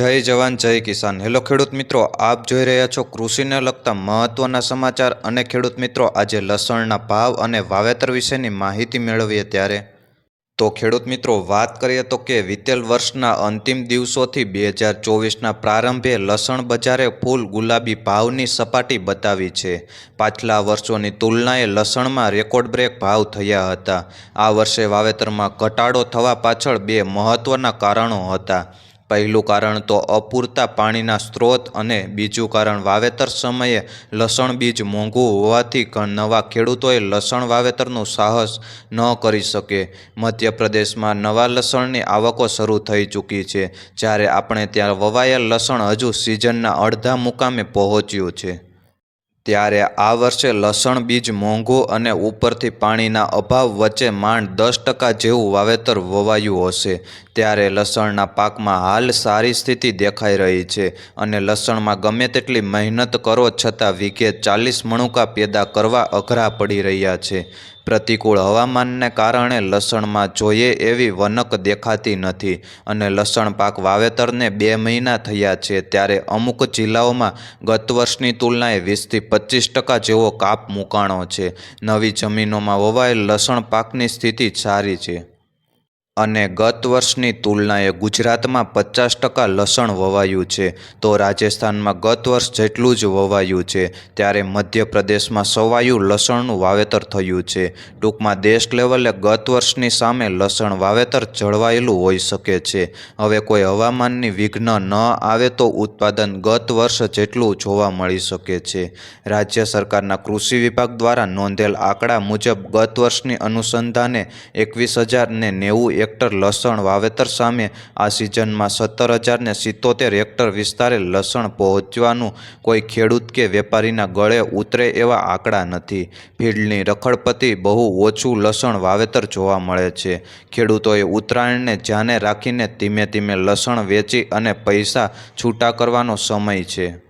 જય જવાન, જય કિસાન. હેલો ખેડૂત મિત્રો, આપ જોઈ રહ્યા છો કૃષિને લગતા મહત્વના સમાચાર અને ખેડૂત મિત્રો, આજે લસણના ભાવ અને વાવેતર વિશેની માહિતી મેળવીએ ત્યારે. તો ખેડૂત મિત્રો, વાત કરીએ તો કે વિતેલ વર્ષના અંતિમ દિવસોથી બે હજાર ચોવીસના પ્રારંભે લસણ બજારે ફૂલ ગુલાબી ભાવની સપાટી બતાવી છે. પાછલા વર્ષોની તુલનાએ લસણમાં રેકોર્ડ બ્રેક ભાવ થયા હતા. આ વર્ષે વાવેતરમાં ઘટાડો થવા પાછળ બે મહત્વના કારણો હતા. પહેલું કારણ તો અપૂરતા પાણીના સ્ત્રોત અને બીજું કારણ વાવેતર સમયે લસણ બીજ મોંઘું હોવાથી નવા ખેડૂતોએ લસણ વાવેતરનું સાહસ ન કરી શકે. મધ્યપ્રદેશમાં નવા લસણની આવકો શરૂ થઈ ચૂકી છે. જ્યારે આપણે ત્યાં વવાયેલ લસણ હજુ સિઝનના અડધા મુકામે પહોંચ્યું છે. ત્યારે આ વર્ષે લસણ, બીજ, મોંઘું અને ઉપરથી પાણીના અભાવ વચ્ચે માંડ દસ ટકા જેવું વાવેતર વવાયું હશે. ત્યારે લસણના પાકમાં હાલ સારી સ્થિતિ દેખાઈ રહી છે અને લસણમાં ગમે તેટલી મહેનત કરો છતાં વીઘે ચાલીસ મણુકા પેદા કરવા અઘરા પડી રહ્યા છે. પ્રતિકૂળ હવામાનને કારણે લસણમાં જોઈએ એવી વનક દેખાતી નથી અને લસણ પાક વાવેતરને બે મહિના થયા છે ત્યારે અમુક જિલ્લાઓમાં ગત વર્ષની તુલનાએ વીસથી પચીસ ટકા જેવો કાપ મૂકાણો છે. નવી જમીનોમાં વવાયેલ લસણ પાકની સ્થિતિ સારી છે. અને ગત વર્ષની તુલનાએ ગુજરાતમાં પચાસ ટકા લસણ વવાયું છે. તો રાજસ્થાનમાં ગત વર્ષ જેટલું જ વવાયું છે. ત્યારે મધ્યપ્રદેશમાં સવાયું લસણનું વાવેતર થયું છે. ટૂંકમાં દેશ લેવલે ગત વર્ષની સામે લસણ વાવેતર જળવાયેલું હોઈ શકે છે. હવે કોઈ હવામાનની વિઘ્ન ન આવે તો ઉત્પાદન ગત વર્ષ જેટલું જોવા મળી શકે છે. રાજ્ય સરકારના કૃષિ વિભાગ દ્વારા નોંધેલ આંકડા મુજબ ગત વર્ષની અનુસંધાને એકવીસ હજાર ને નેવું હેક્ટર લસણ વાવેતર સામે આ સિઝનમાં સત્તર હજારને સિત્તોતેર હેક્ટર વિસ્તારે લસણ પહોંચવાનું કોઈ ખેડૂત કે વેપારીના ગળે ઉતરે એવા આંકડા નથી. ભીડની રખડપતિ બહુ ઓછું લસણ વાવેતર જોવા મળે છે. ખેડૂતોએ ઉત્તરાયણને ધ્યાને રાખીને ધીમે ધીમે લસણ વેચી અને પૈસા છૂટા કરવાનો સમય છે.